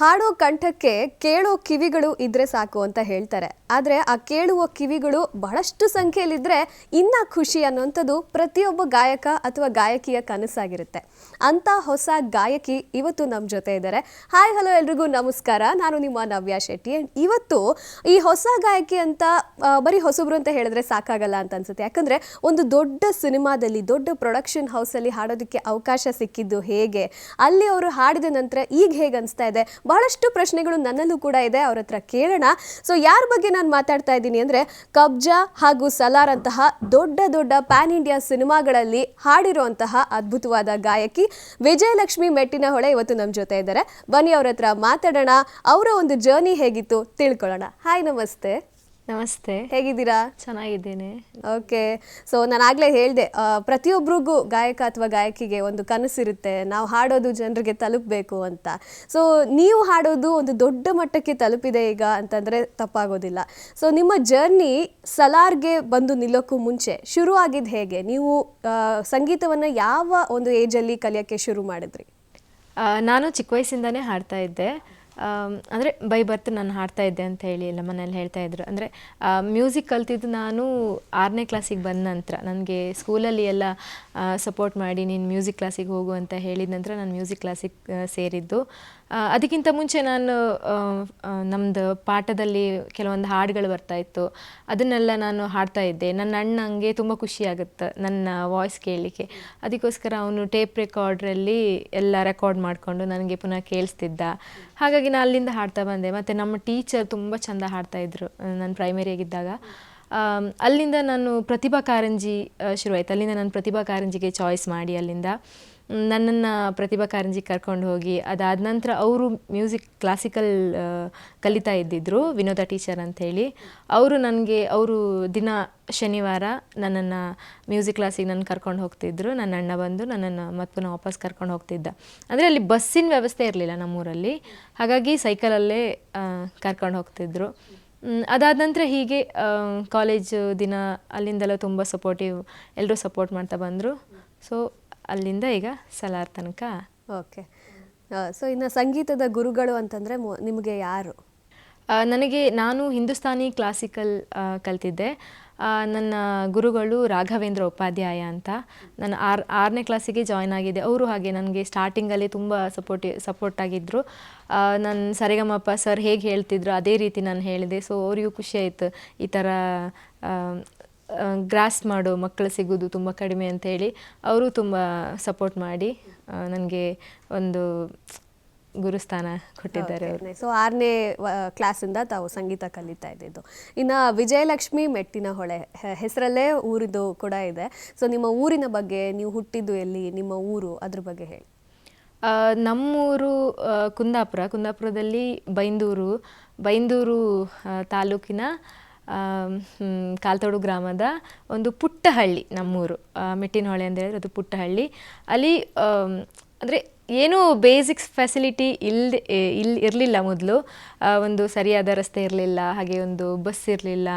ಹಾಡೋ ಕಂಠಕ್ಕೆ ಕೇಳೋ ಕಿವಿಗಳು ಇದ್ರೆ ಸಾಕು ಅಂತ ಹೇಳ್ತಾರೆ. ಆದರೆ ಆ ಕೇಳುವ ಕಿವಿಗಳು ಬಹಳಷ್ಟು ಸಂಖ್ಯೆಯಲ್ಲಿದ್ದರೆ ಇನ್ನ ಖುಷಿ ಅನ್ನುವಂಥದ್ದು ಪ್ರತಿಯೊಬ್ಬ ಗಾಯಕ ಅಥವಾ ಗಾಯಕಿಯ ಕನಸಾಗಿರುತ್ತೆ. ಅಂತ ಹೊಸ ಗಾಯಕಿ ಇವತ್ತು ನಮ್ಮ ಜೊತೆ ಇದ್ದಾರೆ. ಹಾಯ್, ಹಲೋ ಎಲ್ರಿಗೂ ನಮಸ್ಕಾರ. ನಾನು ನಿಮ್ಮ ನವ್ಯ ಶೆಟ್ಟಿ. ಅಂಡ್ ಇವತ್ತು ಈ ಹೊಸ ಗಾಯಕಿ ಅಂತ ಬರೀ ಹೊಸಬ್ರು ಅಂತ ಹೇಳಿದ್ರೆ ಸಾಕಾಗಲ್ಲ ಅಂತ ಅನ್ಸುತ್ತೆ. ಯಾಕಂದ್ರೆ ಒಂದು ದೊಡ್ಡ ಸಿನಿಮಾದಲ್ಲಿ, ದೊಡ್ಡ ಪ್ರೊಡಕ್ಷನ್ ಹೌಸಲ್ಲಿ ಹಾಡೋದಕ್ಕೆ ಅವಕಾಶ ಸಿಕ್ಕಿದ್ದು ಹೇಗೆ? ಅಲ್ಲಿ ಅವರು ಹಾಡಿದ ನಂತರ ಈಗ ಹೇಗೆ ಅನಿಸ್ತಾ ಇದೆ? ಬಹಳಷ್ಟು ಪ್ರಶ್ನೆಗಳು ನನ್ನಲ್ಲೂ ಕೂಡ ಇದೆ, ಅವ್ರ ಹತ್ರ ಕೇಳೋಣ. ಸೊ ಯಾರ ಬಗ್ಗೆ ನಾನು ಮಾತಾಡ್ತಾ ಇದ್ದೀನಿ ಅಂದರೆ, ಕಬ್ಜಾ ಹಾಗೂ ಸಲಾರ್ ಅಂತಹ ದೊಡ್ಡ ದೊಡ್ಡ ಪ್ಯಾನ್ ಇಂಡಿಯಾ ಸಿನಿಮಾಗಳಲ್ಲಿ ಹಾಡಿರುವಂತಹ ಅದ್ಭುತವಾದ ಗಾಯಕಿ ವಿಜಯಲಕ್ಷ್ಮಿ ಮೆಟ್ಟಿನಹೊಳೆ ಇವತ್ತು ನಮ್ಮ ಜೊತೆ ಇದ್ದಾರೆ. ಬನ್ನಿ ಅವ್ರ ಹತ್ರ ಮಾತಾಡೋಣ. ಅವರ ಒಂದು ಜರ್ನಿ ಹೇಗಿತ್ತು ತಿಳ್ಕೊಳ್ಳೋಣ. ಹಾಯ್ ನಮಸ್ತೆ. ನಮಸ್ತೆ. ಹೇಗಿದ್ದೀರಾ? ಚೆನ್ನಾಗಿದ್ದೇನೆ. ಓಕೆ. ಸೊ ನಾನು ಆಗಲೇ ಹೇಳಿದೆ ಪ್ರತಿಯೊಬ್ಬರಿಗೂ ಗಾಯಕ ಅಥವಾ ಗಾಯಕಿಗೆ ಒಂದು ಕನಸಿರುತ್ತೆ ನಾವು ಹಾಡೋದು ಜನರಿಗೆ ತಲುಪಬೇಕು ಅಂತ. ಸೊ ನೀವು ಹಾಡೋದು ಒಂದು ದೊಡ್ಡ ಮಟ್ಟಕ್ಕೆ ತಲುಪಿದೆ ಈಗ ಅಂತಂದರೆ ತಪ್ಪಾಗೋದಿಲ್ಲ. ಸೊ ನಿಮ್ಮ ಜರ್ನಿ ಸಲಾರ್ಗೆ ಬಂದು ನಿಲ್ಲೋಕ್ಕೂ ಮುಂಚೆ ಶುರು ಆಗಿದ್ದು ಹೇಗೆ? ನೀವು ಸಂಗೀತವನ್ನು ಯಾವ ಒಂದು ಏಜಲ್ಲಿ ಕಲಿಯೋಕ್ಕೆ ಶುರು ಮಾಡಿದ್ರಿ? ನಾನು ಚಿಕ್ಕ ವಯಸ್ಸಿಂದನೇ ಹಾಡ್ತಾ ಇದ್ದೆ. ಅಂದರೆ ಬೈ ಬರ್ತ್ ನಾನು ಹಾಡ್ತಾ ಇದ್ದೆ ಅಂತ ಹೇಳಿ ಎಲ್ಲ ಮನೇಲಿ ಹೇಳ್ತಾ ಇದ್ರು. ಅಂದರೆ ಮ್ಯೂಸಿಕ್ ಕಲ್ತಿದ್ದು ನಾನು ಆರನೇ ಕ್ಲಾಸಿಗೆ ಬಂದ ನಂತರ. ನನಗೆ ಸ್ಕೂಲಲ್ಲಿ ಎಲ್ಲ ಸಪೋರ್ಟ್ ಮಾಡಿ ನೀನು ಮ್ಯೂಸಿಕ್ ಕ್ಲಾಸಿಗೆ ಹೋಗು ಅಂತ ಹೇಳಿದ ನಂತರ ನಾನು ಮ್ಯೂಸಿಕ್ ಕ್ಲಾಸಿಗೆ ಸೇರಿದ್ದು. ಅದಕ್ಕಿಂತ ಮುಂಚೆ ನಾನು ನಮ್ಮದು ಪಾಠದಲ್ಲಿ ಕೆಲವೊಂದು ಹಾಡುಗಳು ಬರ್ತಾ ಇತ್ತು. ಅದನ್ನೆಲ್ಲ ನಾನು ಹಾಡ್ತಾ ಇದ್ದೆ. ನನ್ನ ಅಣ್ಣಂಗೆ ತುಂಬ ಖುಷಿ ಆಗುತ್ತೆ ನನ್ನ ವಾಯ್ಸ್ ಕೇಳಲಿಕ್ಕೆ ಅದಕ್ಕೋಸ್ಕರ ಅವನು ಟೇಪ್ ರೆಕಾರ್ಡ್ರಲ್ಲಿ ಎಲ್ಲ ರೆಕಾರ್ಡ್ ಮಾಡಿಕೊಂಡು ನನಗೆ ಪುನಃ ಕೇಳಿಸ್ತಿದ್ದ. ಹಾಗಾಗಿ ನಾನು ಅಲ್ಲಿಂದ ಹಾಡ್ತಾ ಬಂದೆ. ಮತ್ತು ನಮ್ಮ ಟೀಚರ್ ತುಂಬ ಚೆಂದ ಹಾಡ್ತಾಯಿದ್ರು ನಾನು ಪ್ರೈಮರಿಯಾಗಿದ್ದಾಗ ಅಲ್ಲಿಂದ ನಾನು ಪ್ರತಿಭಾ ಕಾರಂಜಿ ಶುರುವಾಯಿತು. ಅಲ್ಲಿಂದ ನಾನು ಪ್ರತಿಭಾ ಕಾರಂಜಿಗೆ ಚಾಯ್ಸ್ ಮಾಡಿ ಅಲ್ಲಿಂದ. ನನ್ನನ್ನು ಪ್ರತಿಭಾ ಕಾರಂಜಿ ಕರ್ಕೊಂಡು ಹೋಗಿ ಅದಾದ ನಂತರ ಅವರು ಮ್ಯೂಸಿಕ್ ಕ್ಲಾಸಿಕಲ್ ಕಲಿತಾ ಇದ್ದಿದ್ರು, ವಿನೋದ ಟೀಚರ್ ಅಂಥೇಳಿ ಅವರು ನನಗೆ, ಅವರು ದಿನ ಶನಿವಾರ ನನ್ನನ್ನು ಮ್ಯೂಸಿಕ್ ಕ್ಲಾಸಿಗೆ ನನ್ನ ಕರ್ಕೊಂಡು ಹೋಗ್ತಿದ್ರು. ನನ್ನ ಅಣ್ಣ ಬಂದು ನನ್ನನ್ನು ಮತ್ತೆ ವಾಪಸ್ ಕರ್ಕೊಂಡು ಹೋಗ್ತಿದ್ದ. ಅಂದರೆ ಅಲ್ಲಿ ಬಸ್ಸಿನ ವ್ಯವಸ್ಥೆ ಇರಲಿಲ್ಲ ನಮ್ಮೂರಲ್ಲಿ. ಹಾಗಾಗಿ ಸೈಕಲಲ್ಲೇ ಕರ್ಕೊಂಡು ಹೋಗ್ತಿದ್ರು. ಅದಾದ ನಂತರ ಹೀಗೆ ಕಾಲೇಜ್ ದಿನ ಅಲ್ಲಿಂದೆಲ್ಲ ತುಂಬ ಸಪೋರ್ಟಿವ್ ಎಲ್ಲರೂ ಸಪೋರ್ಟ್ ಮಾಡ್ತಾ ಬಂದರು. ಸೊ ಅಲ್ಲಿಂದ ಈಗ ಸಲಾರ್ ತನಕ. ಓಕೆ. ಸೊ ಇನ್ನು ಸಂಗೀತದ ಗುರುಗಳು ಅಂತಂದರೆ ನಿಮಗೆ ಯಾರು? ನನಗೆ ನಾನು ಹಿಂದೂಸ್ತಾನಿ ಕ್ಲಾಸಿಕಲ್ ಕಲ್ತಿದ್ದೆ. ನನ್ನ ಗುರುಗಳು ರಾಘವೇಂದ್ರ ಉಪಾಧ್ಯಾಯ ಅಂತ. ನಾನು ಆರ್ ಆರನೇ ಕ್ಲಾಸಿಗೆ ಜಾಯ್ನ್ ಆಗಿದೆ ಅವರು ಹಾಗೆ ನನಗೆ ಸ್ಟಾರ್ಟಿಂಗಲ್ಲಿ ತುಂಬ ಸಪೋರ್ಟಿ ಸಪೋರ್ಟ್ ಆಗಿದ್ದರು ನಾನು ಸರಿಗಮಪ್ಪ ಸರ್ ಹೇಗೆ ಹೇಳ್ತಿದ್ರು ಅದೇ ರೀತಿ ನಾನು ಹೇಳಿದೆ. ಸೊ ಅವರಿಗೂ ಖುಷಿ ಆಯಿತು ಈ ಥರ ಗ್ರಾಸ್ ಮಾಡೋ ಮಕ್ಕಳು ಸಿಗೋದು ತುಂಬ ಕಡಿಮೆ ಅಂತ ಹೇಳಿ ಅವರು ತುಂಬ ಸಪೋರ್ಟ್ ಮಾಡಿ ನನಗೆ ಒಂದು ಗುರುಸ್ಥಾನ ಕೊಟ್ಟಿದ್ದಾರೆ ಅವರು. ಸೊ ಆರನೇ ಕ್ಲಾಸಿಂದ ತಾವು ಸಂಗೀತ ಕಲಿತಾ ಇದ್ದಿದ್ದು. ಇನ್ನು ವಿಜಯಲಕ್ಷ್ಮಿ ಮೆಟ್ಟಿನ ಹೊಳೆ ಹೆಸರಲ್ಲೇ ಊರಿದು ಕೂಡ ಇದೆ. ಸೊ ನಿಮ್ಮ ಊರಿನ ಬಗ್ಗೆ ನೀವು ಹುಟ್ಟಿದ್ದು ಎಲ್ಲಿ ನಿಮ್ಮ ಊರು ಅದ್ರ ಬಗ್ಗೆ ಹೇಳಿ. ನಮ್ಮೂರು ಕುಂದಾಪುರ. ಕುಂದಾಪುರದಲ್ಲಿ ಬೈಂದೂರು ಬೈಂದೂರು ತಾಲೂಕಿನ ಕಾಲ್ತೋಡು ಗ್ರಾಮದ ಒಂದು ಪುಟ್ಟ ಹಳ್ಳಿ ನಮ್ಮೂರು ಮಿಟ್ಟಿನಹೊಳೆ ಅಂತ ಹೇಳಿದ್ರೆ ಅದು ಪುಟ್ಟ ಹಳ್ಳಿ ಅಲ್ಲಿ ಅಂದರೆ ಏನೂ ಬೇಸಿಕ್ಸ್ ಫೆಸಿಲಿಟಿ ಇಲ್ಲದೆ ಇಲ್ಲಿ ಇರಲಿಲ್ಲ ಮೊದಲು. ಒಂದು ಸರಿಯಾದ ರಸ್ತೆ ಇರಲಿಲ್ಲ, ಹಾಗೆ ಒಂದು ಬಸ್ ಇರಲಿಲ್ಲ.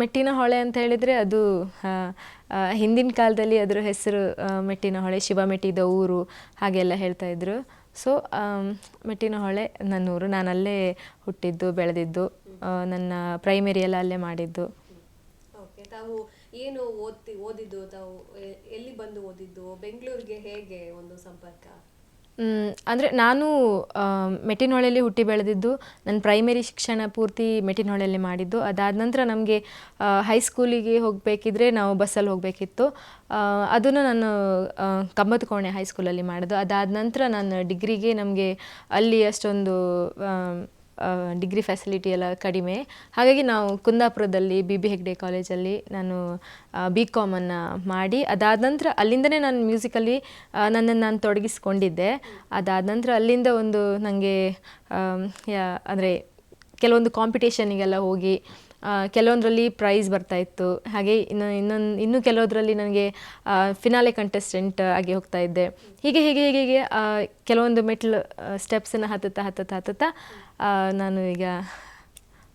ಮೆಟ್ಟಿನ ಹೊಳೆ ಅಂತ ಹೇಳಿದರೆ ಅದು ಹಿಂದಿನ ಕಾಲದಲ್ಲಿ ಅದರ ಹೆಸರು ಮೆಟ್ಟಿನ ಹೊಳೆ ಶಿವ ಮೆಟ್ಟಿದ ಊರು, ಹಾಗೆಲ್ಲ ಹೇಳ್ತಾ ಇದ್ರು. ಸೊ ಮೆಟ್ಟಿನ ಹೊಳೆ ನಾನು ಅಲ್ಲೇ ಹುಟ್ಟಿದ್ದು, ಬೆಳೆದಿದ್ದು. ನನ್ನ ಪ್ರೈಮರಿ ಎಲ್ಲ ಅಲ್ಲೇ ಮಾಡಿದ್ದು. ಓಕೆ ತಾವು ಏನು ಓದ್ತಿ ಓದಿದ್ದು ತಾವು ಎ- ಎಲ್ಲಿ ಬಂದು ಓದಿದ್ದು ಬೆಂಗಳೂರಿಗೆ ಹೇಗೆ ಒಂದು ಸಂಪರ್ಕ? ಮ್, ಅಂದರೆ ನಾನು ಮೆಟ್ಟಿನಹೊಳೆಯಲ್ಲಿ ಹುಟ್ಟಿ ಬೆಳೆದಿದ್ದು ನನ್ನ ಪ್ರೈಮರಿ ಶಿಕ್ಷಣ ಪೂರ್ತಿ ಮೆಟ್ಟಿನಹೊಳೆಯಲ್ಲಿ ಮಾಡಿದ್ದು. ಅದಾದ ನಂತರ ನಮಗೆ ಹೈಸ್ಕೂಲಿಗೆ ಹೋಗಬೇಕಿದ್ರೆ ನಾವು ಬಸ್ಸಲ್ಲಿ ಹೋಗಬೇಕಿತ್ತು. ಅದನ್ನು ನಾನು ಆ, ಹೈ ಕೋಣೆ ಹೈಸ್ಕೂಲಲ್ಲಿ ಮಾಡಿದ್ದು. ಅದಾದ ನಂತರ ನಾನು ಡಿಗ್ರಿಗೆ ನಮಗೆ ಅಲ್ಲಿ ಅಷ್ಟೊಂದು ಡಿಗ್ರಿ ಫೆಸಿಲಿಟಿ ಎಲ್ಲ ಕಡಿಮೆ. ಹಾಗಾಗಿ ನಾವು ಕುಂದಾಪುರದಲ್ಲಿ ಬಿ ಬಿ ಹೆಗ್ಡೆ ಕಾಲೇಜಲ್ಲಿ ನಾನು ಬಿ ಕಾಮನ್ನು ಮಾಡಿ, ಅದಾದ ನಂತರ ಅಲ್ಲಿಂದನೇ ನಾನು ಮ್ಯೂಸಿಕಲ್ಲಿ ನನ್ನನ್ನು ನಾನು ತೊಡಗಿಸ್ಕೊಂಡಿದ್ದೆ. ಅದಾದ ನಂತರ ಅಲ್ಲಿಂದ ಒಂದು ನನಗೆ ಅಂದರೆ ಕೆಲವೊಂದು ಕಾಂಪಿಟೇಷನಿಗೆಲ್ಲ ಹೋಗಿ ಕೆಲವೊಂದರಲ್ಲಿ ಪ್ರೈಸ್ ಬರ್ತಾ ಇತ್ತು. ಹಾಗೆ ಇನ್ನು, ಇನ್ನೊಂದು, ಇನ್ನೂ ಕೆಲವೊಂದರಲ್ಲಿ ನನಗೆ ಫಿನಾಲೆ ಕಂಟೆಸ್ಟೆಂಟ್ ಆಗಿ ಹೋಗ್ತಾ ಇದ್ದೆ. ಹೀಗೆ ಹೀಗೆ ಹೀಗೆ ಹೀಗೆ ಕೆಲವೊಂದು ಮೆಟ್ಲು ಸ್ಟೆಪ್ಸನ್ನು ಹತ್ತುತ್ತಾ ಹತ್ತುತ್ತಾ ಹತ್ತುತ್ತಾ ನಾನು ಈಗ